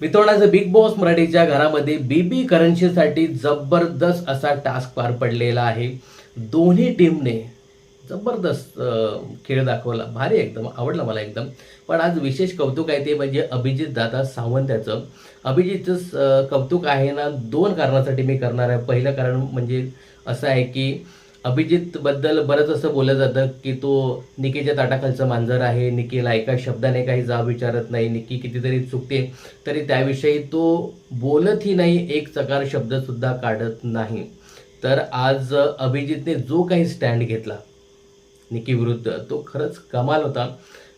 मित्रांनो big boss मराठीच्या घरामध्ये बीबी करन्सीसाठी जबरदस्त असा टास्क पार पडलेला आहे. दोन्ही टीमने जबरदस्त खेळ दाखवला. भारी एकदम आवडला मला एकदम. पण आज विशेष कौतुक आहे ते म्हणजे अभिजित दादा सावंत याचं अभिजितचं कौतुक आहे ना दोन कारणासाठी मी करणार आहे. पहिलं कारण म्हणजे असं आहे की अभिजित बद्दल बरंच असं बोललं जातं की तो निकीच्या ताटाखालचं मांजर आहे. निकीला एका शब्दाने काही जाब विचारत नाही. निकी कितीतरी चुकते तरी त्याविषयी तो बोलतही नाही. एक चकार शब्द सुद्धा काढत नाही. तर आज अभिजितने जो काही स्टँड घेतला निकी विरुद्ध तो खरंच कमाल होता.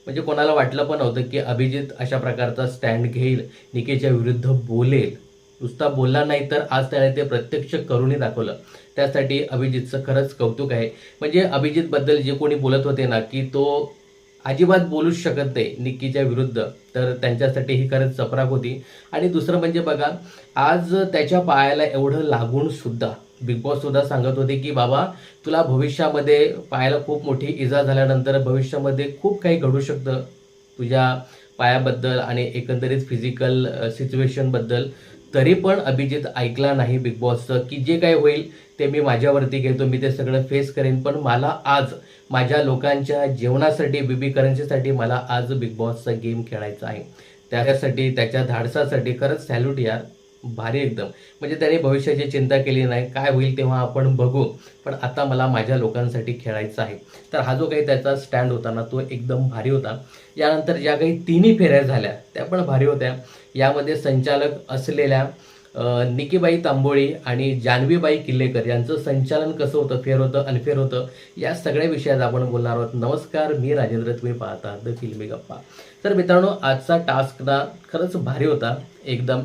म्हणजे कोणाला वाटलं पण नव्हतं की अभिजित अशा प्रकारचा स्टँड घेईल निकीच्या विरुद्ध बोलेल. नुसता बोलला नाही तर आज त्याने ते प्रत्यक्ष करूनही दाखवलं. त्यासाठी अभिजितचं खरंच कौतुक आहे. म्हणजे अभिजितबद्दल जे कोणी बोलत होते ना की तो अजिबात बोलूच शकत नाही निक्कीच्या विरुद्ध. तर त्यांच्यासाठी ही खरंच चपराक होती. आणि दुसरं म्हणजे बघा आज त्याच्या पायाला एवढं लागून सुद्धा बिग बॉस सुद्धा सांगत होते की बाबा तुला भविष्यामध्ये पायाला खूप मोठी इजा झाल्यानंतर भविष्यामध्ये खूप काही घडू शकतं. तुझ्या पायाबद्दल आणि एकंदरीत फिजिकल सिच्युएशनबद्दल तरी पण अभिजित ऐकला नाही बिग बॉसचं की जे काही होईल ते मी माझ्यावरती घेतो मी ते सगळं फेस करेन. पण मला आज माझ्या लोकांच्या जेवणासाठी बीबी करन्सीसाठी मला आज बिग बॉसचा गेम खेळायचा आहे. त्यासाठी त्याच्या धाडसासाठी खरंच सॅल्यूट यार. भारी एकदम. म्हणजे त्याने भविष्याची चिंता केली नाही. काय होईल तेव्हा आपण बघू. पण आता मला माझ्या लोकांसाठी खेळायचं आहे. तर हा जो काही त्याचा स्टँड होता ना तो एकदम भारी होता. यानंतर ज्या काही तिन्ही फेऱ्या झाल्या त्या पण भारी होत्या. यामध्ये संचालक असलेल्या निकीबाई तांबोळी आणि जान्हवीबाई किल्लेकर यांचं संचालन कसं होतं फेर होतं अनफेअर होतं या सगळ्या विषयात आपण बोलणार आहोत. नमस्कार मी राजेंद्र तुम्ही पाहता द फिल्मी गप्पा तर मित्रांनो आजचा टास्क ना खरंच भारी होता. एकदम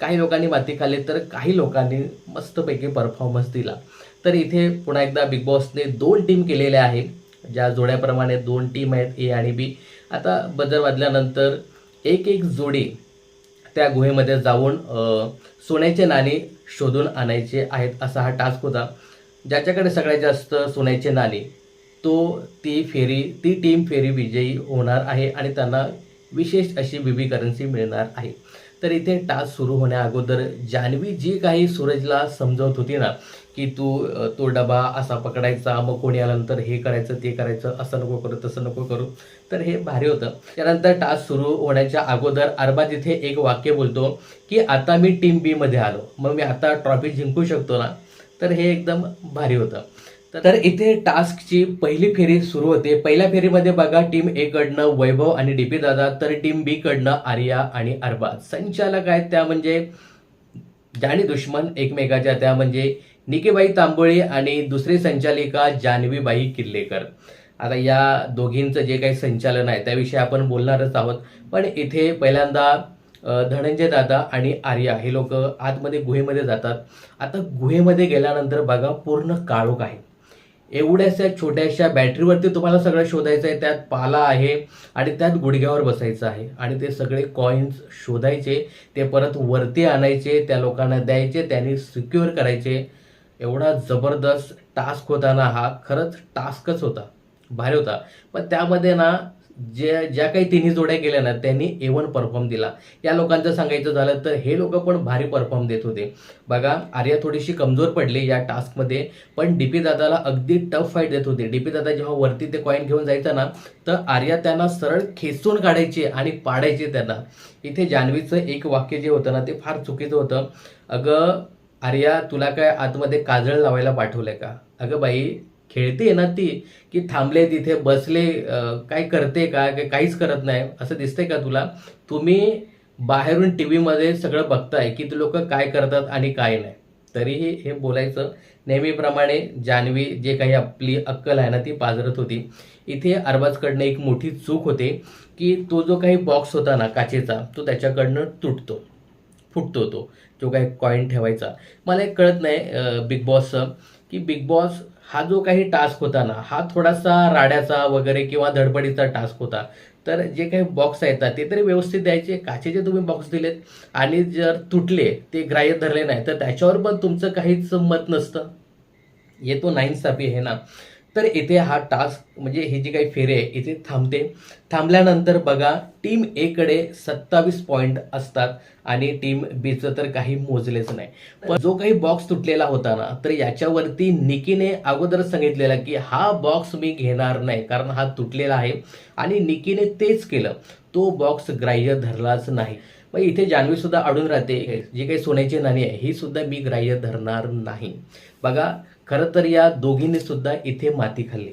काही लोकांनी माती खाल्ली तर काही लोकांनी मस्तपैकी परफॉर्मन्स दिला. तर इथे पुन्हा एकदा बिग बॉसने दोन टीम केलेल्या आहेत. ज्या जोड्याप्रमाणे दोन टीम आहेत ए आणि बी आता बदल वाजल्यानंतर एक एक जोडी त्या गुहेमध्ये जाऊन सोन्याचे नाणी शोधून आणायचे आहेत असा हा टास्क होता. ज्याच्याकडे सगळ्यात जास्त सोन्याचे नाणी तो ती फेरी ती टीम फेरी विजयी होणार आहे आणि त्यांना विशेष अशी बीबी करन्सी मिळणार आहे. तर इथे टास्क सुरू होण्याअगोदर जान्हवी जी काही सूरजला समजवत होती ना की तू तो डबा असा पकडायचा मग कोणी आल्यानंतर हे करायचं ते करायचं असं नको करू तसं नको करू. तर हे भारी होतं. त्यानंतर टास्क सुरू होण्याच्या अगोदर अरबा इथे एक वाक्य बोलतो की आता मी टीम बी मध्ये आलो. मग मी आता ट्रॉफी जिंकू शकतो ना? तर हे एकदम भारी होतं. तर- तर इथे टास्कची पहिली फेरी सुरू होते. पहिल्या फेरीमध्ये बघा टीम ए कडनं वैभव आणि डीपी दादा तर टीम बी कडनं आर्या आणि अरबाज संचालक आहेत त्या म्हणजे जाणी दुश्मन एकमेकाच्या त्या म्हणजे निकेबाई तांबोळे आणि दुसरी संचालिका जान्हवीबाई किल्लेकर आता या दोघींचं जे काही संचालन आहे त्याविषयी आपण बोलणारच आहोत. पण इथे पहिल्यांदा धनंजय दादा आणि आर्या हे लोक आतमध्ये गुहेमध्ये जातात. आता गुहेमध्ये गेल्यानंतर बघा पूर्ण काळोख आहे. एवढ्याशा छोट्याशा बॅटरीवरती तुम्हाला सगळं शोधायचं आहे त्यात पाला आहे आणि त्यात गुडघ्यावर बसायचं आहे. आणि ते सगळे कॉईन्स शोधायचे ते परत वरती आणायचे त्या लोकांना द्यायचे त्यांनी सिक्युअर करायचे. एवढा जबरदस्त टास्क होता ना हा खरंच टास्कच होता. भारी होता. पण त्यामध्ये ना जे ज्या काही तिन्ही जोड्या केल्या ना त्यांनी ए वन परफॉर्म दिला. या लोकांचं सांगायचं झालं तर हे लोक पण भारी परफॉर्म देत होते. बघा आर्या थोडीशी कमजोर पडली या टास्कमध्ये पण डीपी दादाला अगदी टफ फाईट देत होते. डीपी दादा जेव्हा वरती ते कॉईन घेऊन जायचा ना तर आर्या त्यांना सरळ खेचून काढायचे आणि पाडायचे त्यांना. इथे जान्हवीचं एक वाक्य जे होतं ना ते फार चुकीचं होतं. अगं आर्या तुला काय आतमध्ये काजळ लावायला पाठवलंय का? अगं बाई खेळते ना ती की थांबले तिथे बसले काय करते का काय काहीच करत नाही असं दिसतंय का तुला? तुम्ही बाहेरून टी व्हीमध्ये सगळं बघताय की ते लोक काय करतात आणि काय नाही. तरीही हे बोलायचं नेहमीप्रमाणे जान्हवी जे काही आपली अक्कल आहे ना ती पाजरत होती. इथे अरबाजकडनं एक मोठी चूक होते की तो जो काही बॉक्स होता ना काचेचा तो त्याच्याकडनं तुटतो. फुटतो तो जो काही कॉईन ठेवायचा. मला एक कळत नाही बिग बॉसचं की बिग बॉस हा जो काही टास्क होता ना हा थोडासा राड्याचा वगैरे किंवा धडपडीचा टास्क होता. तर जे काही बॉक्स आहेत ना ते तरी व्यवस्थित द्यायचे काचेचे तुम्ही बॉक्स दिलेत आणि जर तुटले ते ग्राह्य धरले नाही तर त्याच्यावर पण तुमचं काहीच मत नसतं. येतो तो नाईन्साफी हे ना. तर इथे हा टास्क म्हणजे ही जी काही फेरी आहे इथे थांबते. थांबल्यानंतर बघा टीम एकडे सत्तावीस पॉईंट असतात आणि टीम बीचं तर काही मोजलेच नाही. पण जो काही बॉक्स तुटलेला होता ना तर याच्यावरती निकीने अगोदर सांगितलेला की हा बॉक्स मी घेणार नाही कारण हा तुटलेला आहे. आणि निकीने तेच केलं. तो बॉक्स ग्राह्य धरलाच नाही. मग इथे जान्हवी सुद्धा अडून राहते जी काही सोन्याची नाणी आहे ही सुद्धा मी ग्राह्य धरणार नाही. बघा खरं तर या दोघींनी सुद्धा इथे माती खाल्ली.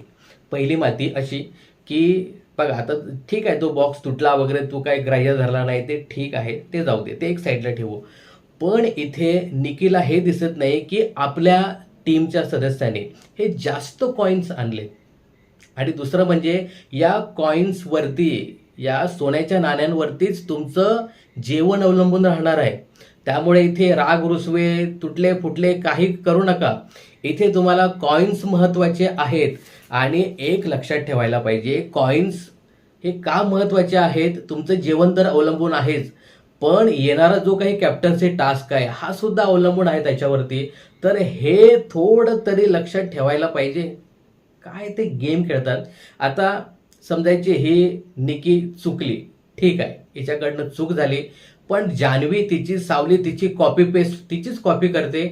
पहिली माती अशी की बघा आता ठीक आहे तो बॉक्स तुटला वगैरे तू काय ग्राह्य धरला नाही ते ठीक आहे ते जाऊ दे ते एक साईडला ठेवू. पण इथे निकीला हे दिसत नाही की आपल्या टीमच्या सदस्याने हे जास्त कॉईन्स आणले आणि दुसरं म्हणजे या कॉईन्सवरती या सोन्याच्या नाण्यांवरतीच तुमचं जेवण अवलंबून राहणार आहे. त्यामुळे इथे राग रुसवे तुटले फुटले काही करू नका. इथे तुम्हाला कॉईन्स महत्त्वाचे आहेत आणि एक लक्षात ठेवायला पाहिजे कॉईन्स हे का महत्त्वाचे आहेत? तुमचं जेवण तर अवलंबून आहेच पण येणारा जो काही कॅप्टनचे टास्क आहे हा सुद्धा अवलंबून आहे त्याच्यावरती. तर हे थोडं तरी लक्षात ठेवायला पाहिजे. काय ते गेम खेळतात. आता समजायची ही निकी चुकली. ठीक आहे हिच्याकडनं चूक झाली. पण जान्हवी तिची सावली तिची कॉपी पेस्ट तिचीच कॉपी करते.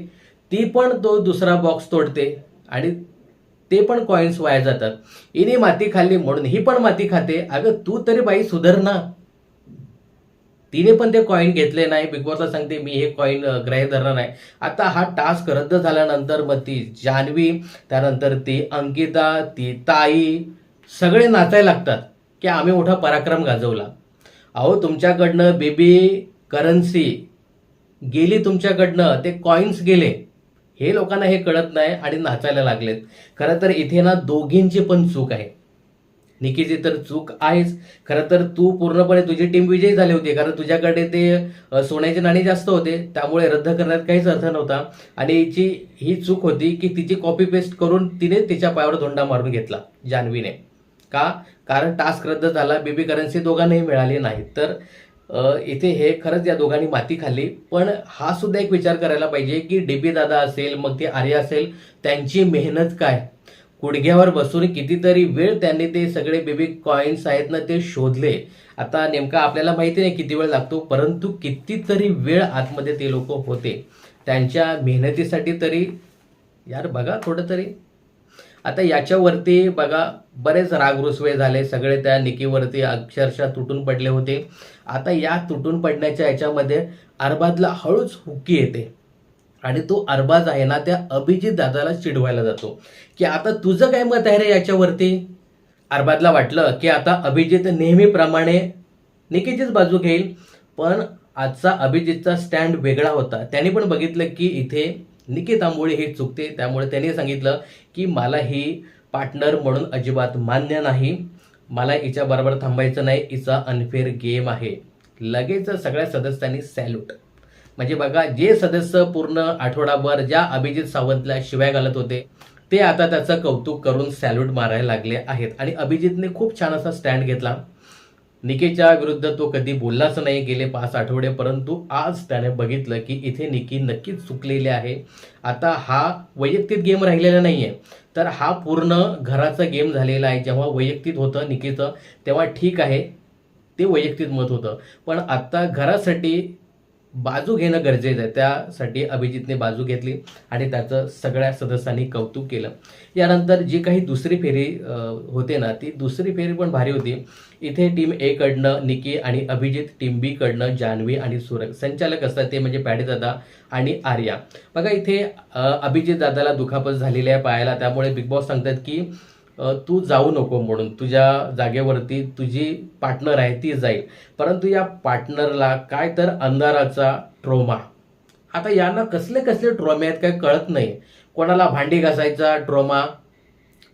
ती पण तो दुसरा बॉक्स तोडते आणि ते पण कॉईन्स वाया जातात. हिने माती खाल्ली म्हणून ही पण माती खाते. अगं तू तरी बाई सुधर ना. तिने पण ते कॉईन घेतले नाही. बिग बॉसला सांगते मी हे कॉईन ग्राह्य धरणार नाही. आता हा टास्क रद्द झाल्यानंतर मग ती जान्हवी त्यानंतर ती अंकिता ती ताई सगळे नाचायला लागतात की आम्ही मोठा पराक्रम गाजवला. अहो तुमच्याकडनं बेबी करन्सी गेली तुमच्याकडनं ते कॉईन्स गेले. हे लोकांना हे कळत नाही आणि नाचायला लागलेत. खरं तर इथे ना दोघींची पण चूक आहे. निकीची तर चूक आहेच. खरं तर तू पूर्णपणे तुझी टीम विजयी झाली होती कारण तुझ्याकडे ते सोन्याचे नाणी जास्त होते. त्यामुळे रद्द करण्यात काहीच अर्थ नव्हता. आणि हिची ही चूक होती की तिची कॉपी पेस्ट करून तिने तिच्या पायावर धोंडा मारून घेतला जान्हवीने. का? कारण टास्क रद्द झाला बेबी करन्सी दोघांनाही मिळाली नाही तर इथे हे खरंच या दोघांनी माती खाल्ली. पण हा सुद्धा एक विचार करायला पाहिजे की डीबी दादा असेल मग ते आर्य असेल त्यांची मेहनत काय? गुडघ्यावर बसून कितीतरी वेळ त्यांनी ते सगळे बेबी कॉईन्स आहेत ना ते शोधले. आता नेमका आपल्याला माहिती नाही किती वेळ लागतो परंतु कितीतरी वेळ आतमध्ये ते लोक होते. त्यांच्या मेहनतीसाठी तरी यार बघा थोडं तरी. आता याच्यावरती बघा बरेच राग रुसवे झाले. सगळे त्या निकीवरती अक्षरशः तुटून पडले होते. आता या तुटून पडण्याच्या याच्यामध्ये अरबाजला हळूच हुक्की येते. आणि तो अरबाज आहे ना त्या अभिजित दादाला चिडवायला जातो. की आता तुझं काय मत आहे रे याच्यावरती? अरबाजला वाटलं की आता अभिजित नेहमीप्रमाणे निकीचीच बाजू घेईल. पण आजचा अभिजितचा स्टँड वेगळा होता. त्यांनी पण बघितलं की इथे निकी आंबोळे ही चुकते. त्यामुळे त्यांनी सांगितलं की मला ही पार्टनर म्हणून अजिबात मान्य नाही. मला हिच्या बरोबर थांबायचं नाही. हिचा अनफेअर गेम आहे. लगेच सगळ्या सदस्यांनी सॅल्यूट म्हणजे बघा जे सदस्य पूर्ण आठवडाभर ज्या अभिजित सावंतला शिवाय घालत होते ते आता त्याचं कौतुक करून सॅल्यूट मारायला लागले आहेत. आणि अभिजितने खूप छान असा स्टँड घेतला. निकीच्या विरुद्ध तो कधी बोललाच नाही गेले पाच आठवडे. परंतु आज त्याने बघितलं की इथे निकी नक्कीच चुकलेली आहे. आता हा वैयक्तिक गेम राहिलेला नाही आहे तर हा पूर्ण घराचा गेम झालेला आहे. जेव्हा वैयक्तिक होतं निकीचं तेव्हा ठीक आहे. ते वैयक्तिक मत होतं. पण आता घरासाठी बाजू घेणं गरजेचं आहे. त्यासाठी अभिजितने बाजू घेतली आणि त्याचं सगळ्या सदस्यांनी कौतुक केलं. यानंतर जी काही दुसरी फेरी होते ना ती दुसरी फेरी पण भारी होती. इथे टीम ए कडनं निकी आणि अभिजित टीम बी कडनं जान्हवी आणि सुरज. संचालक असतात ते म्हणजे पॅडी दादा आणि आर्या. बघा इथे अभिजित दादाला दुखापत झालेली आहे पायाला त्यामुळे बिग बॉस सांगतात की तू जाऊ नको म्हणून तुझ्या जागेवरती तुझी पार्टनर आहे ती जाईल. परंतु या पार्टनरला काय तर अंधाराचा ट्रोमा आता यांना कसले कसले ट्रोमे आहेत काय कळत नाही. कोणाला भांडी घासायचा ट्रोमा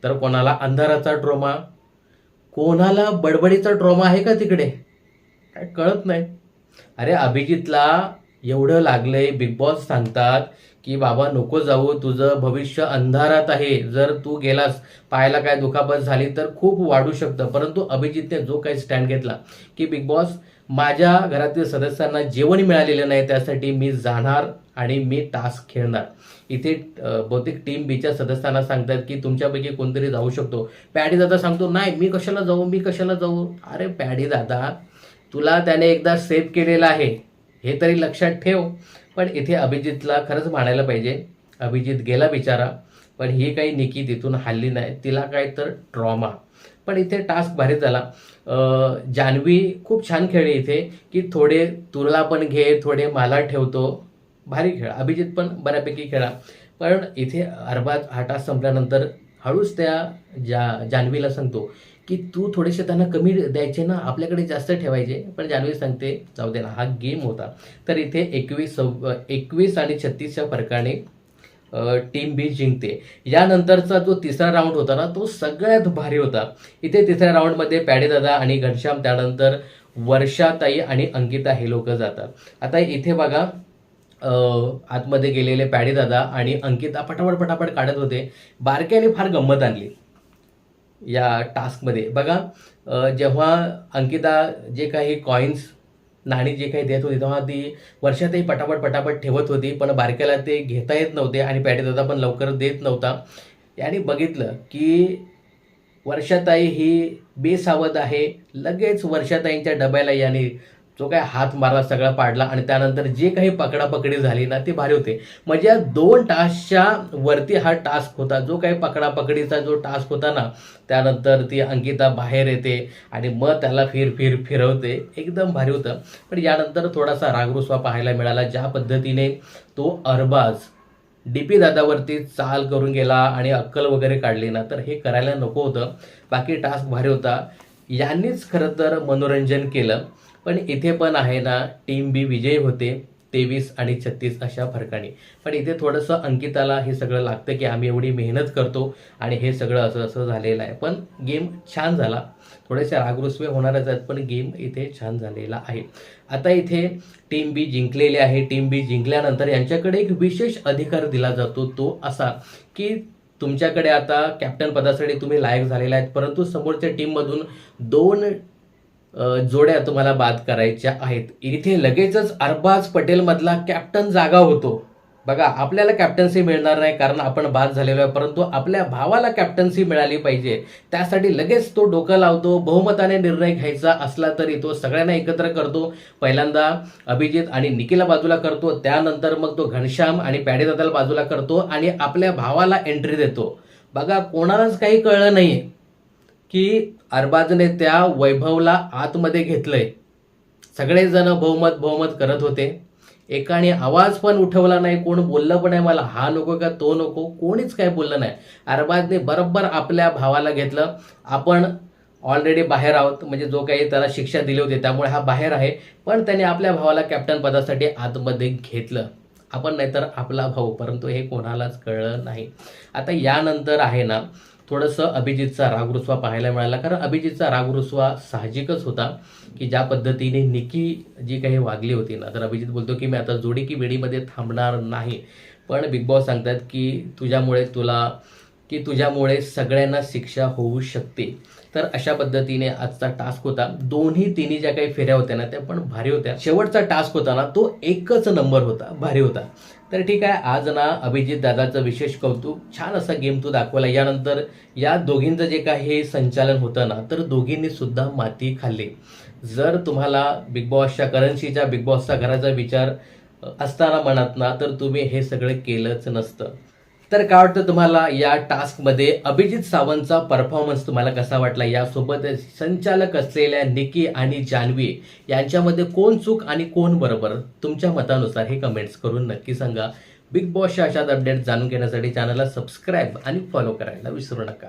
तर कोणाला अंधाराचा ट्रोमा कोणाला बडबडीचा ट्रोमा आहे का तिकडे? काय कळत नाही. अरे अभिजितला एवढं लागलंय बिग बॉस सांगतात की बाबा नको जाऊ तुझं भविष्य अंधारात आहे. जर तू गेलास पायाला काय दुखापत झाली तर खूप वाढू शकतं. परंतु अभिजितने जो काही स्टँड घेतला की बिग बॉस माझ्या घरातील सदस्यांना जेवण मिळालेलं नाही त्यासाठी मी जाणार आणि मी टास्क खेळणार. इथे बहुतेक टीम बीच्या सदस्यांना सांगतात की तुमच्यापैकी कोणतरी जाऊ शकतो. पॅडी दादा सांगतो नाही मी कशाला जाऊ मी कशाला जाऊ? अरे पॅडी दादा तुला त्याने एकदा सेव्ह केलेला आहे. हे तरी लक्षात ठेव. पण इथे अभिजितला खरंच म्हणायला पाहिजे. अभिजित गेला बिचारा पण ही काही निकी तिथून हल्ली नाही. तिला काय तर ट्रॉमा पण इथे टास्क भारी झाला. जान्हवी खूप छान खेळली इथे की थोडे तुला पण घे थोडे मला ठेवतो. भारी खेळ. अभिजित पण बऱ्यापैकी खेळा पण इथे अरबाज हा टास्क संपल्यानंतर हळूच त्या जा जान्हवीला सांगतो की तू थोडेसे त्यांना कमी द्यायचे ना आपल्याकडे जास्त ठेवायचे. पण जान्हवी सांगते जाऊ दे ना हा गेम होता. तर इथे एकवीस सव एकवीस आणि छत्तीसच्या फरकाने टीम बी जिंकते. यानंतरचा जो तिसरा राऊंड होता ना तो सगळ्यात भारी होता. इथे तिसऱ्या राऊंडमध्ये पॅडेदादा आणि घनश्याम त्यानंतर वर्षाताई आणि अंकिता हे लोक जातात. आता इथे बघा आतमध्ये गेलेले पॅडेदादा आणि अंकिता पटापट पटापट काढत होते. बारक्याने फार गंमत आणली. या टास्कमध्ये. बघा जेव्हा अंकिता जे काही कॉईन्स नाणी जे काही देत होती तेव्हा ती वर्षातही पटापट पटापट ठेवत होती पण बारक्याला ते घेता येत नव्हते आणि पॅटेदादा पण लवकर देत नव्हता. याने बघितलं की वर्षाताई ही बेसावध आहे. लगेच वर्षाताईंच्या डब्याला याने जो काय हात मारला सगळा पाडला आणि त्यानंतर जे काही पकडापकडी झाली ना ते भारी होते. म्हणजे या दोन टास्कच्या वरती हा टास्क होता. जो काही पकडापकडीचा जो टास्क होता ना त्यानंतर ती अंकिता बाहेर येते आणि मग त्याला फिर फिर फिरवते. एकदम भारी होतं. पण यानंतर थोडासा रागरुसवा पाहायला मिळाला ज्या पद्धतीने तो अरबाज डी पी दादावरती चाल करून गेला आणि अक्कल वगैरे काढली ना तर हे करायला नको होतं. बाकी टास्क भारी होता. यांनीच खरं तर मनोरंजन केलं. पण इथे पण आहे ना टीम बी विजयी होते तेवीस आणि छत्तीस अशा फरकाने. पण इथे थोडंसं अंकिताला हे सगळं लागतं की आम्ही एवढी मेहनत करतो आणि हे सगळं असं असं झालेलं आहे. पण गेम छान झाला. थोडेसे रागरुसवे होणारच आहेत पण गेम इथे छान झालेला आहे. आता इथे टीम बी जिंकलेली आहे. टीम बी जिंकल्यानंतर यांच्याकडे एक विशेष अधिकार दिला जातो तो असा की तुमच्याकडे आता कॅप्टन पदासाठी तुम्ही लायक झालेला आहेत परंतु समोरच्या टीममधून दोन जोड्या तुम्हाला बाद करायच्या आहेत. इथे लगेचच अरबाज पटेल मधला कॅप्टन जागा होतो. बघा आपल्याला कॅप्टन्सी मिळणार नाही कारण आपण बाद झालेलो आहे परंतु आपल्या भावाला कॅप्टन्सी मिळाली पाहिजे. त्यासाठी लगेच तो डोकं लावतो बहुमताने निर्णय घ्यायचा असला तरी तो सगळ्यांना एकत्र करतो. पहिल्यांदा अभिजित आणि निकिला बाजूला करतो त्यानंतर मग तो घनश्याम आणि पॅडेदादाला बाजूला करतो आणि आपल्या भावाला एंट्री देतो. बघा कोणालाच काही कळलं नाही की अरबाजने त्या वैभवला आतमध्ये घेतलंय. सगळेजण बहुमत बहुमत करत होते. एकाने आवाज पण उठवला नाही कोण बोललं पण नाही मला हा नको का तो नको. कोणीच काय बोललं नाही. अरबाजने बरोबर आपल्या भावाला घेतलं. आपण ऑलरेडी बाहेर आहोत म्हणजे जो काही त्याला शिक्षा दिली होती त्यामुळे हा बाहेर आहे. पण त्याने आपल्या भावाला कॅप्टन पदासाठी आतमध्ये घेतलं. आपण नाहीतर आपला भाऊ परंतु हे कोणालाच कळलं नाही. आता यानंतर आहे ना थोडंसं अभिजितचा रागरुसवा पाहायला मिळाला. कारण अभिजितचा रागरुसवा साहजिकच होता की ज्या पद्धतीने निकी जी काही वागली होती ना तर अभिजित बोलतो की मी आता जोडी की वेडीमध्ये थांबणार नाही. पण बिग बॉस सांगतात की तुझ्यामुळे तुला की तुझ्यामुळे सगळ्यांना शिक्षा होऊ शकते. तर अशा पद्धतीने आजचा टास्क होता. दोन्ही तिन्ही ज्या काही फेऱ्या होत्या ना त्या पण भारी होत्या. शेवटचा टास्क होता ना तो एकच नंबर होता भारी होता. तर ठीक आहे आज ना अभिजित दादाचं विशेष कौतुक छान असा गेम तू दाखवला. यानंतर या दोघींचं जे काही संचालन होतं ना तर दोघींनी सुद्धा माती खाल्ली. जर तुम्हाला बिग बॉसच्या करन्सीच्या बिग बॉसचा घराचा विचार असताना मनात ना तर तुम्ही हे सगळं केलंच नसतं. तर काय वाटतं तुम्हाला या टास्कमध्ये अभिजित सावंतचा परफॉर्मन्स तुम्हाला कसा वाटला? यासोबत संचालक असलेल्या निकी आणि जान्हवी यांच्यामध्ये कोण चूक आणि कोण बरोबर? तुमच्या मतानुसार हे कमेंट्स करून नक्की सांगा. बिग बॉसच्या अशाच अपडेट जाणून घेण्यासाठी चॅनलला सबस्क्राईब आणि फॉलो करायला विसरू नका.